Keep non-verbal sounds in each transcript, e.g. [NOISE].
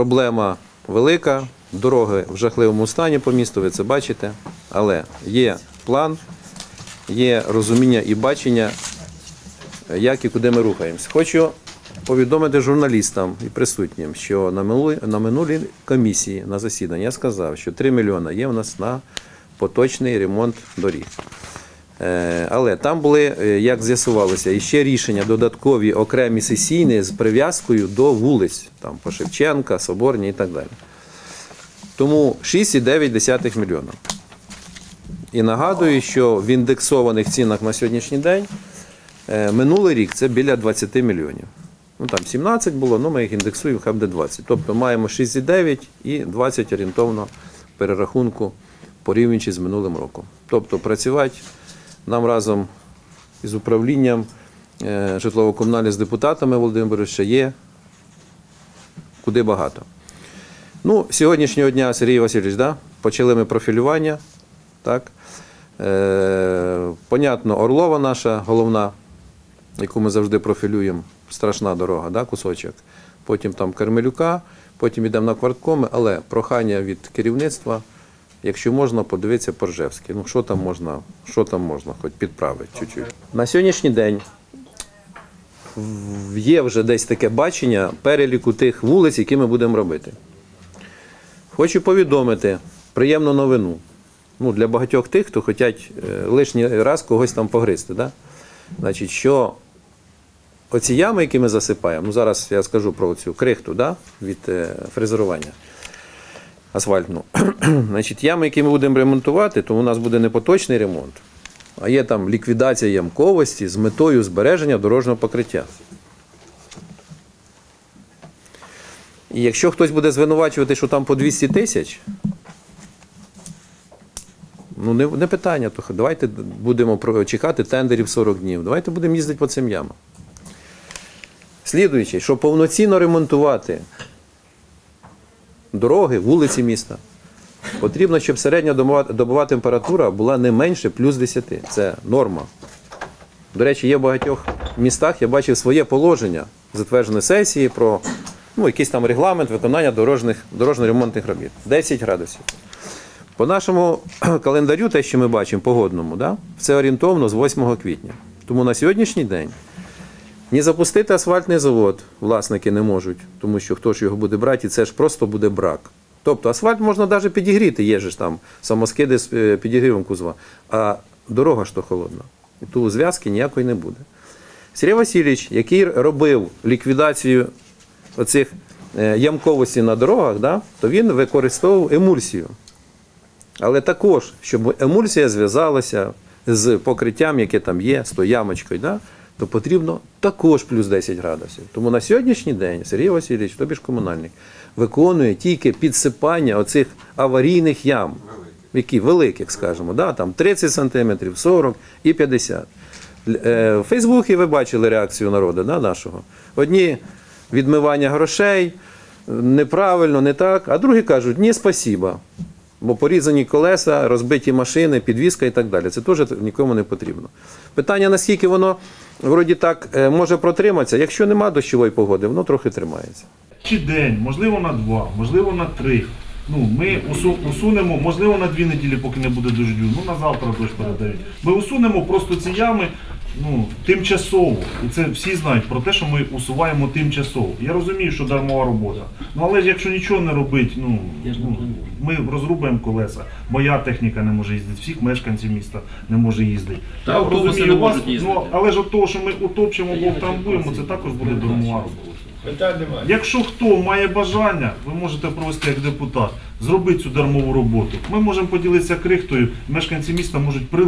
проблема велика, дороги в жахливому стані по місту, ви це бачите. Але є план, є розуміння і бачення, як і куди ми рухаємось. Хочу повідомити журналістам і присутнім, що на минулій, на минулій комісії на засіданні я сказав, що 3 мільйони є у нас на поточний ремонт доріг. Е, Але там були, е, як з'ясувалося, іще рішення додаткові окремі сесійні з прив'язкою до вулиць, там по Шевченка, Соборні і так далі. Тому 6,9 мільйона. І нагадую, що в індексованих цінах на сьогоднішній день е, минулий рік це біля 20 мільйонів. Ну там 17 було, ну ми їх індексуємо, хай буде 20. Тобто маємо 6,9 і 20 орієнтовно перерахунку порівнюючи з минулим роком. Тобто працювати нам разом із управлінням е, житлово-комунальних з депутатами Володимира ще є куди багато. Ну, сьогоднішнього дня Сергій Васильович, да? почали ми профілювання. Так? Е, понятно, Орлова наша головна, яку ми завжди профілюємо, страшна дорога, да? кусочок. Потім там Кармелюка, потім йдемо на кварткоми, але прохання від керівництва, якщо можна, подивитися Поржевський. Ну, що там можна, що там можна, хоч підправити чуть-чуть. На сьогоднішній день є вже десь таке бачення переліку тих вулиць, які ми будемо робити. Хочу повідомити приємну новину. Ну, для багатьох тих, хто хочуть е, лишній раз когось там погризти. Да? Значить, що оці ями, які ми засипаємо, ну зараз я скажу про цю крихту да? від е, фрезерування асфальтну. [CLEARS THROAT] Значить, ями, які ми будемо ремонтувати, то у нас буде не поточний ремонт, а є там ліквідація ямковості з метою збереження дорожнього покриття. І якщо хтось буде звинувачувати, що там по 200 тисяч, ну не, не питання, то давайте будемо чекати тендерів 40 днів. Давайте будемо їздити по цим ямам. Слідуючи, щоб повноцінно ремонтувати дороги, вулиці міста, потрібно, щоб середня добова температура була не менше плюс 10. Це норма. До речі, є в багатьох містах, я бачив своє положення, затверджене сесії про ну, якийсь там регламент виконання дорожньо-ремонтних робіт. 10 градусів. По нашому [CLEARS THROAT] календарю, те, що ми бачимо, погодному, да, це орієнтовно з 8 квітня. Тому на сьогоднішній день ні запустити асфальтний завод власники не можуть, тому що хто ж його буде брати, і це ж просто буде брак. Тобто асфальт можна навіть підігріти, є ж там самоскиди з е, підігрівом кузова, а дорога ж то холодна. І ту зв'язки ніякої не буде. Сергій Васильович, який робив ліквідацію оцих е, ямковостей на дорогах, да, то він використовував емульсію. Але також, щоб емульсія зв'язалася з покриттям, яке там є, з тою ямочкою, да, то потрібно також плюс 10 градусів. Тому на сьогоднішній день Сергій Васильович, тобі ж комунальник, виконує тільки підсипання оцих аварійних ям, які великих, скажімо, да, там 30 сантиметрів, 40 і 50. Е, В Фейсбуці ви бачили реакцію народу да, нашого. Одні відмивання грошей, неправильно, не так, а другі кажуть, ні, спасіба. Бо порізані колеса, розбиті машини, підвізка і так далі. Це теж нікому не потрібно. Питання, наскільки воно вроді так е, може протриматися, якщо нема дощової погоди, воно трохи тримається. чи день, можливо на два, можливо на три. Ну, ми усу- усунемо, можливо, на дві неділі, поки не буде дождю. Ну на завтра дощ передають. Ми усунемо просто ці ями ну, тимчасово. І це всі знають про те, що ми усуваємо тимчасово. Я розумію, що дармова робота. Ну але ж якщо нічого не робить, ну, ну ми розрубаємо колеса. Моя техніка не може їздити, всіх мешканців міста не може їздити. Та Я автобуси розумію не вас, можуть їздити. ну, але ж от того, що ми утопчемо або втрамбуємо, це також буде дармова робота. Питань немає. Якщо хто має бажання, ви можете провести як депутат, зробити цю дармову роботу. Ми можемо поділитися крихтою. Мешканці міста можуть при...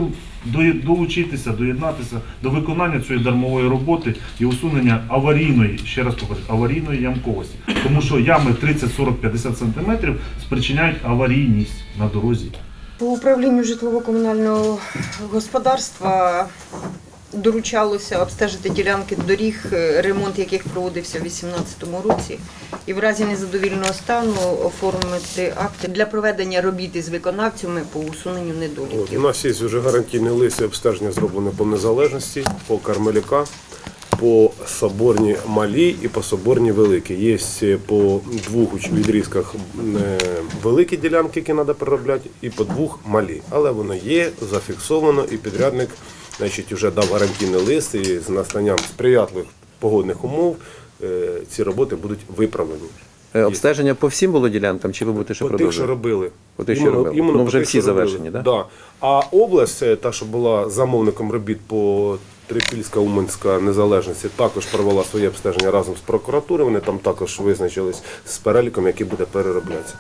дої- долучитися, доєднатися до виконання цієї дармової роботи і усунення аварійної, ще раз повторюю, аварійної ямковості. Тому що ями 30, 40, 50 сантиметрів спричиняють аварійність на дорозі. По управлінню житлово-комунального господарства доручалося обстежити ділянки доріг, е, ремонт яких проводився у 2018 році, і в разі незадовільного стану оформити акти для проведення робіт із виконавцями по усуненню От, у нас є вже гарантійний лист і обстеження зроблене по незалежності, по Кармеляка, по соборні малі і по соборні великі. Є е, по двох відрізках е, великі ділянки, які треба переробляти, і по двох малі. Але воно є, зафіксовано, і підрядник значить, вже дав гарантійний лист і з настанням сприятливих погодних умов е, ці роботи будуть виправлені. Е, Обстеження по всім було ділянкам, чи ви будете ще По тих, що робили. По тих, що робили. Ну, вже тих, всі завершені, да? Да. А область, е, та, що була замовником робіт по Трипільська Уманська незалежності, також провела своє обстеження разом з прокуратурою. Вони там також визначились з переліком, який буде перероблятися.